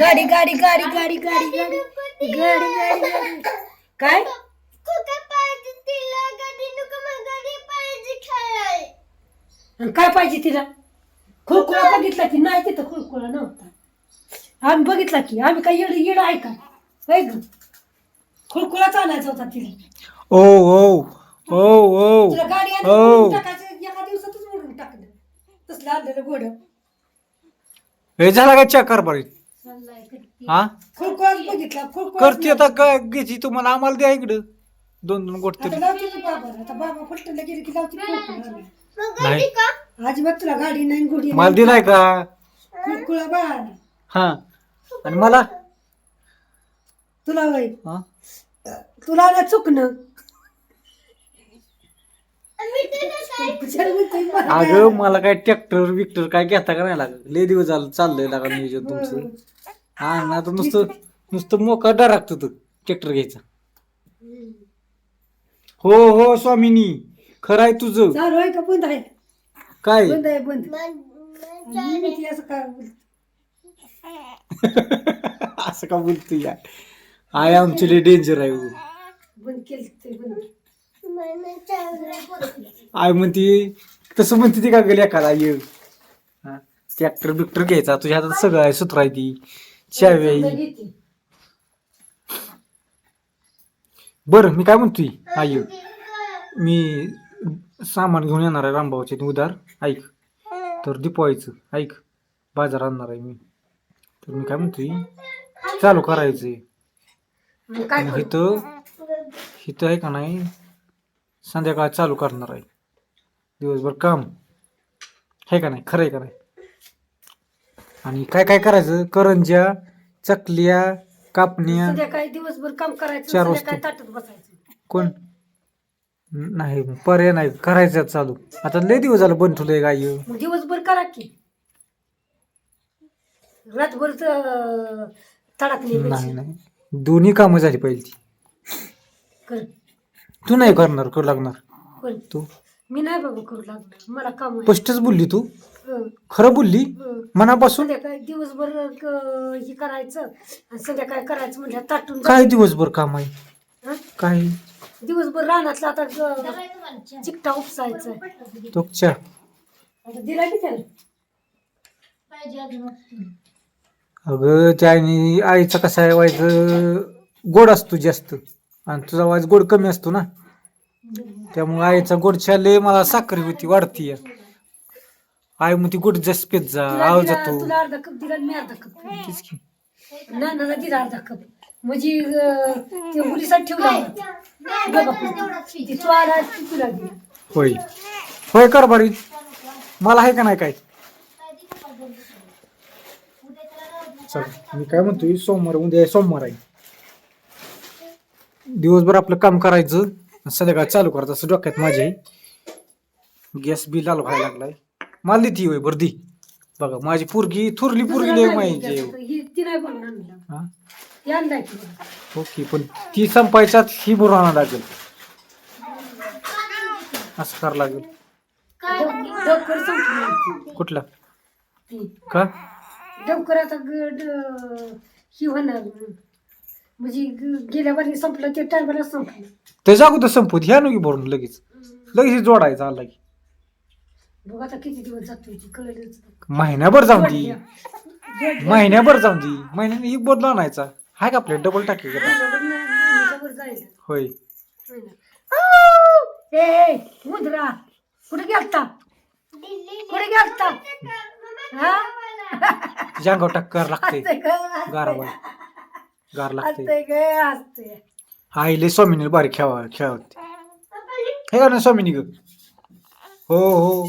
गाडी गाडी गाडी गाडी गाडी गाडी गाडी गाडी. गाडी काय? आणि काय पाहिजे तिला? खुळखुळा बघितला की नाही तिथं खुळखुळा नव्हता. आम्ही बघितला की आम्ही काय येड येड आहे का? ग? खुळखुळा चालायचा होता तिला. ओ ओ ओ ओ. तुला गाडी आली हो. टाकायचं. एका दिवसातच मोडून टाकलं. तसलं आणलेलं गोड हे झाला काय चेक कर बरी? हा? बघितला करते आता काय? घ्यायची तुम्हाला आम्हाला द्या इकडं. दोन दोन गोष्ट आता लावते की बाबा आता बाबा फलटणला गेली की लावते खुळखुळा नाही. अजिबात तुला गाडी नाही गोडी मला दिलाय का? बाळा हा. आणि मला? तुला वय हा? तुला आलं चुकणं. अगं मला काय ट्रॅक्टर विक्टर काय घेता का नाही लागत? लय दिवस झालं चाललंय लागा नियोजन तुमचं. हा ना आता नुसतं नुसतं मोका डरागत तू ट्रॅक्टर घ्यायचा. हो हो स्वामिनी खरं आहे तुझं. चालू आहे का? बंद आहे. काय? बंद आहे बंद. मी म्हणते असं काय बोलते. असं का बोलतो या आय आमची लय डेंजर आहे हो. बंद केलं ते बंद. आय म्हणती तसं म्हणते ती का गेली एखादा ये ट्रॅक्टर बिक्टर घ्यायचा तुझ्या हातात सगळं आहे सुत्र आहे ती. चावी आहे. बरं मी काय म्हणतोय? आई मी सामान घेऊन येणार आहे रामभाऊचे उदार ऐक. तर दिपवायचं ऐक. बाजार आणणार आहे मी. तर मी काय म्हणतोय? चालू करायचंय? इथं इथं आहे का नाही? संध्याकाळ चालू करणार आहे. दिवसभर काम. आहे का नाही? खरं आहे का नाही? आणि काय काय करायचं? करंज्या चकल्या कापण्या संध्याकाळी दिवसभर काम करायचं चार संध्याकाळी वाजता. ताटत बसायचं. कोण? नाही पर्याय नाही. करायचं चालू. आता लय दिवस झालं बंद ठेवलंय गाय मग दिवसभर करा की. रातभर तडाकली नाही नाही. दोन्ही कामं झाली पाहिजे ती कर. तू नाही करणार करू लागणार. तू. मी नाही बाबा करू लागणार. मला काम आहे. स्पष्टच बोलली तू. हं, खरं बोलली. हं. मनापासून. संध्याकाळी दिवसभर क- हे करायचं. आणि संध्याकाळी करायचं म्हणजे ताटून काय दिवसभर काम आहे? हं? काय? दिवसभर रानातला आता ग- चिकटा उपसायचा. तो चहा आता दिला की त्याला? अगं त्याने आईचा कसा आहे व्हायचं गोड असतो जास्त. आणि तुझा वाज गोड कमी असतो ना? त्यामुळे आईचा गोड लय मला साखरी होती वाढती आई मग ती गोड जास्त पेत जा आव जातो. तुला अर्धा कप दिला आणि मी अर्धा कप दिला. तीच की. नानाला दिला अर्धा कप. म्हणजे अं, ते मुलीसाठी ठेवला होता. बघा पुढे. ती तू आला ती तुला दिला. होय. होय कर बारी. मला आहे का नाही काय? चल मी काय म्हणतोय सोमवार उद्या सोमवार आहे. दिवसभर आपलं काम करायचं आणि संध्याकाळ चालू करायचं असं डोक्यात माझ्या गॅस बी लाल व्हायला लागलाय. मला ती होय बरं दी. बघा माझी पोरगी थोरली पोरगी लय माहिती ही. ओके पण ती संपायच्यात ही बरोबर आणावं लागेल. असं करावं लागेल. संपली. कुठला. का? डवकर आता ही होणार. म्हणजे ग- गेल्या वर्षी संपलं ते टायमाला संपलं. ते जागू तर संपवत ह्या नुकी भरून लगेच. लगेच जोडायचं आला की. बघ आता किती दिवस जातो ती कळलंच महिन्याभर जाऊन दी. महिन्याभर जाऊन दी. महिन्याने ही बदल आणायचा हाय का आपल्या डबल टाकी का होय. ए ए, मुद्रा कुठे गेलता? कुठे गेलता? हा? अंगावर टक्कर लागते. हसते. गार लागते हसते ग. आईले स्वामीने बारीक खेळा खेळावते हे का ना स्वामीनी ग? हो हो. औ,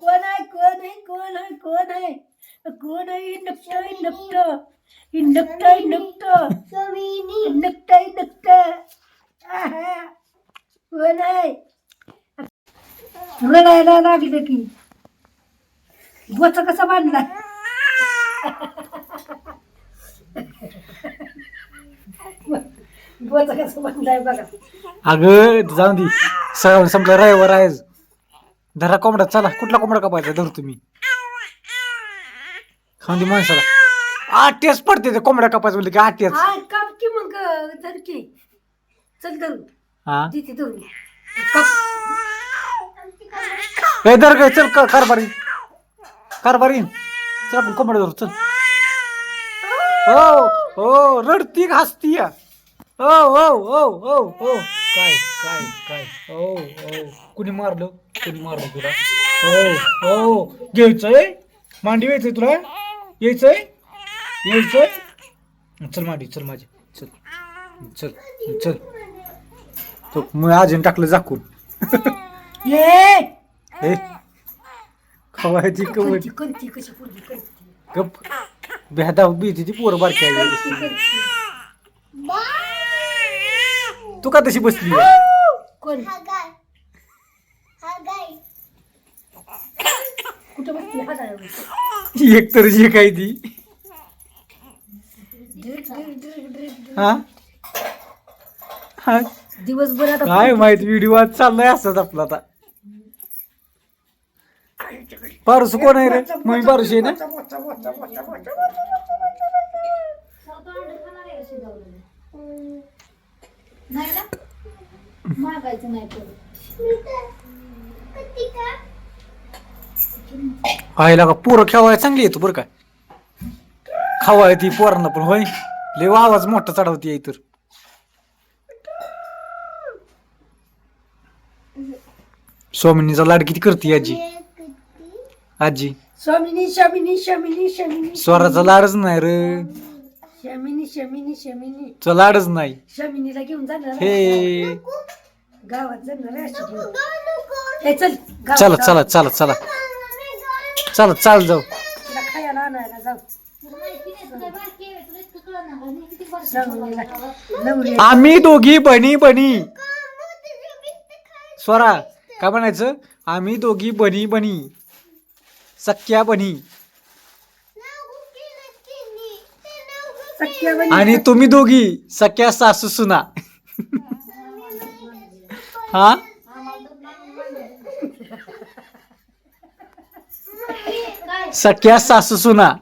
कोण आहे कोण आहे कोण आहे कोण आहे? कोण आहे नकट नकट नकट नकट नकट नकट आहा. कोण आहे? रडायला लागलं की. बोचा कसा बांधला बोचा कसा बांधलाय बघा अगं जाऊन दे. संपलं रविवार आहे. धरा कोंबडा चला. कुठला कोंबडा कापायचा? धर तुम्ही. खाऊन दे माणसाला. आठ्याच पडते ते कोंबड्या कापायचं म्हणलं की आठ्याच हा काप की मग धर की. चल धरून. हा? तिथे धरून. काप. ग, चल क- कारभारी कारभारी चल आपण कोंबड्या धरू चल. हो हो रडती का हसती या. हो हो हो हो हो. काय काय काय. हो हो. कुणी मारलं? कुणी मारलं तुला? हो हो. घ्यायचंय मांडी यायचंय तुला? यायचंय? यायचंय? चल मांडी चल माझी. चल. चल चल. तो मग अजून टाकलं झाकून. ये! हे खवायची कवची. कशी पोरगी कोणती गप. बेहदा भीती ती पोरं बारकी आहे? तू का तशी बसली? कोण? कुठं बसली? हा जाय एक तर जी काय ती. हा? हा? दिवसभर आता काय माहीत व्हिडिओ आज चाललाय असंच आपला आता. पारुस कोण आहे रे? मम्मी पारुस आहे ना? नाही ना? मागायचं नाही परत आईला का पोरं खेळायला चांगली येतो बरं का? खावाय ती पोरांना पण होय. लय आवाज मोठा चढवती तर. स्वामिनीचा लाड किती करते आजी? आजी. स्वामिनी शमिनी शमिनी शमिनी स्वराचा लाडच नाही रे. शमिनी शमिनी शमिनी. तुझा लाडच नाही. शमिनीला घेऊन जाणार हे. गावात जाणार आहे अशी घेऊन. चल गावात चला जाऊ. चला चला चला. चला चाल जाऊ. तिला खायला आणायला जाऊ. शमिनीला. नवरी. आम्ही दोघी बनी बनी स्वरा काय म्हणायचं? आम्ही दोघी बनी बनी सख्या बनी सख्या बहिणी. आणि तुम्ही दोघी सख्या सासू सुना. हा? सख्या सासू सुना.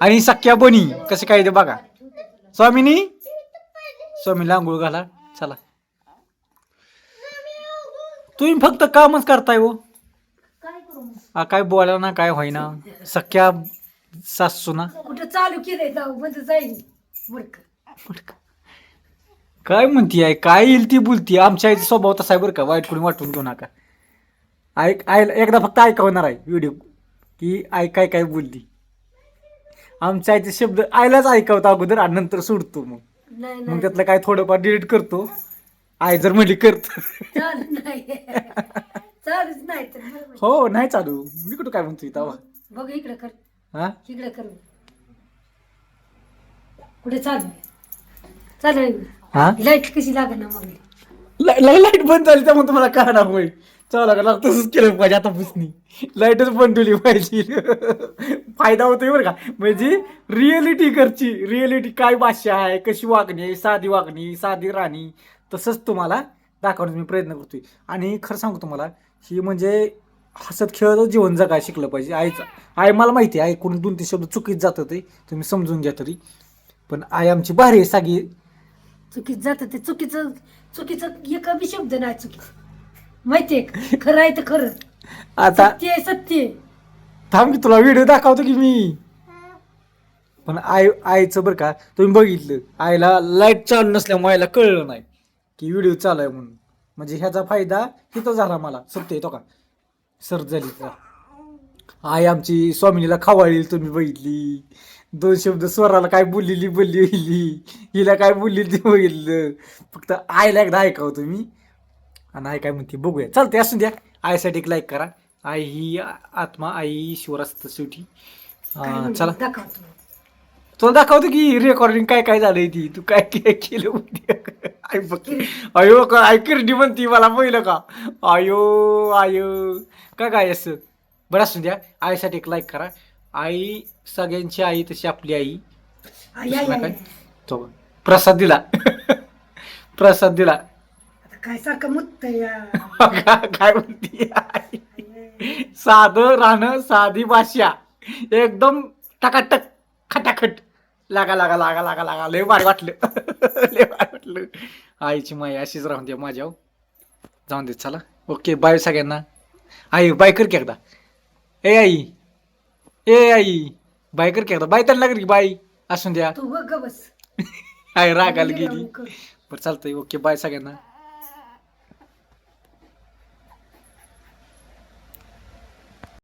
आणि सख्या बनी कसे काय ते बघा. स्वामिनी? स्वामीला आंघोळ घाला. चला. तुम्ही फक्त कामच करताय हो. काय करू मग? आ, काय बोला ना काय होईना. सख्या सासू ना कुठं चालू केलंय जाऊ बंद जाईल काय म्हणती आहे काय येईल ती बोलती? आमच्या आईचा स्वभाव तसा आहे बरं का? वाईट कोणी वाटून घेऊ नका. ऐक आय एकदा फक्त ऐकवणार आहे व्हिडिओ की आई काय काय बोलली. आमच्या आईचे शब्द आईलाच ऐकवतो अगोदर आणि नंतर सोडतो मग. नाही मग त्यातलं काय थोडंफार डिलीट करतो. आई जर म्हणली करतो. चाल नाही. चालूच नाही तर बरोबर. हो नाही चालू. मी कुठं काय म्हणतोय तेव्हा? बघ इकडे कर. हा? इकडे कर. कुठे चालू? चालू हा? लाइट कशी लागे ना मग? लाइट बंद झाली त्यामुळे तुम्हाला कळणार होय. चला का तसंच केलं पाहिजे आता पुसणी. लाईटच बंद ठेवली पाहिजे. फायदा होतोय बरं का. म्हणजे रिअलिटी घरची रिअलिटी काय भाषा आहे कशी वागणी आहे साधी वागणी साधी राहणी तसंच तुम्हाला दाखवण्याचा मी प्रयत्न करतोय. आणि खरं सांगू तुम्हाला ही म्हणजे हसत खेळत जीवन जगायला शिकलं पाहिजे. आईचं आई मला माहिती आहे कोणी दोन तीन शब्द चुकीत जातं ते तुम्ही समजून घ्या तरी. पण आई आमची भारी आहे सागी चुकीत जात ते चुकीचं चुकीचं एक बी शब्द नाही चुकीचं. माहितीये का? खरं आहे तर खरं. आता सत्य आहे सत्य आहे. थांब की तुला व्हिडिओ दाखवतो की मी. पण आई आईचं बरं का तुम्ही बघितलं. आईला लाइट चालू नसल्यामुळे आईला कळलं नाही की व्हिडिओ चालू आहे म्हणून. म्हणजे ह्याचा फायदा तिथं झाला मला. सत्य येतो का? तर आई आमची स्वामिनीला खवाळली तुम्ही बघितली. दोन शब्द स्वराला काय बोललेली बोलली हिली हिला काय बोलली ते बघितलं. फक्त आईला एकदा ऐकावं तुम्ही. आणि आई काय म्हणते बघूया. चालते असू द्या. आईसाठी एक लाईक करा. आई ही आत्मा आई शिवर असतं शेवटी. चला. तुला दाखवतो की रेकॉर्डिंग काय काय झालंय ती? तू काय काय केलं आई बघ. अयो का आई किरडी म्हणती मला पहिलं का? आयो आयो काय काय असं? बरं असू द्या. आईसाठी एक लाईक करा. आई सगळ्यांची आई तशी आपली आई. आई. काय? तो प्रसाद दिला. प्रसाद दिला. आता काय सारखं मुत्त या? काय म्हणती आई? साधं राहणं साधी भाषा. एकदम टकाटक खटाखट. लागा लागा लागा लागा लागा. लय भारी वाटलं. लय भारी वाटलं. आईची माई अशीच राहून दे माझ्यावर जाऊन दे चला. ओके बाय सगळ्यांना. आई बाय कर की एकदा. ए आई. ए आई. बाय कर की एकदा. बाय त्यांना कर की बाय असून द्या. तू बघ ग बस. आई रागाला गेली. बरं चालतंय. ओके बाय सगळ्यांना.